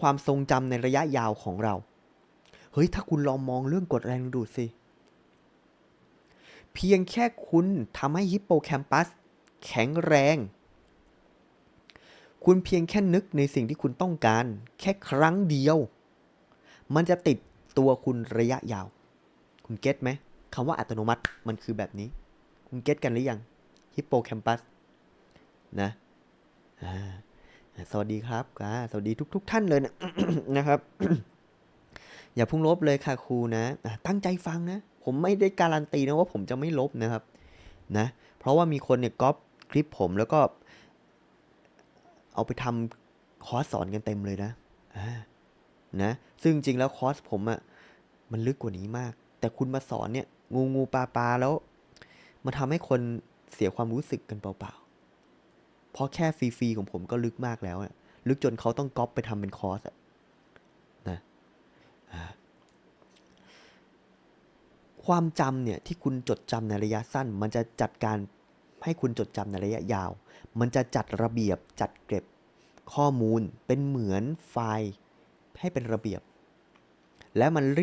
ความทรงจำในระยะยาวของเรา เฮ้ย ถ้าคุณลองมองเรื่องกฎแรงดูดสิ เพียงแค่คุณทำให้ฮิปโปแคมปัสแข็งแรง คุณเพียงแค่นึกในสิ่งที่คุณต้องการ แค่ครั้งเดียว มันจะติดตัวคุณระยะยาว คุณเก็ตไหมคำว่าอัตโนมัติมันคือแบบนี้ คุณเก็ตกันหรือยังฮิปโปแคมปัสนะอ่า สวัสดีครับอ่าสวัสดีทุกๆท่านเลยนะนะครับ อย่าพุ่งลบเลยค่ะครูนะ ตั้งใจฟังนะ ผมไม่ได้การันตีนะว่าผมจะไม่ลบนะครับนะ เพราะว่ามีคนเนี่ยก๊อปคลิปผมแล้วก็ เอาไปทำคอร์สสอนกันเต็มเลยนะนะ ซึ่งจริงแล้วคอร์สผมอะ่ะมันลึกกว่านี้มาก แต่คุณมาสอนเนี่ย งูงูปลาปลาแล้ว มาทำให้คนเสียความรู้สึกกันเปล่า เพราะแค่ฟรีๆของผมก็ลึกมากแล้วอะลึกจนเขาต้องก๊อปไปทำเป็นคอร์สอะนะความจำเนี่ยที่คุณจดจำในระยะสั้น มันจะจัดการให้คุณจดจำในระยะยาว มันจะจัดระเบียบจัดเก็บข้อมูลเป็นเหมือนไฟล์ให้เป็นระเบียบ และมัน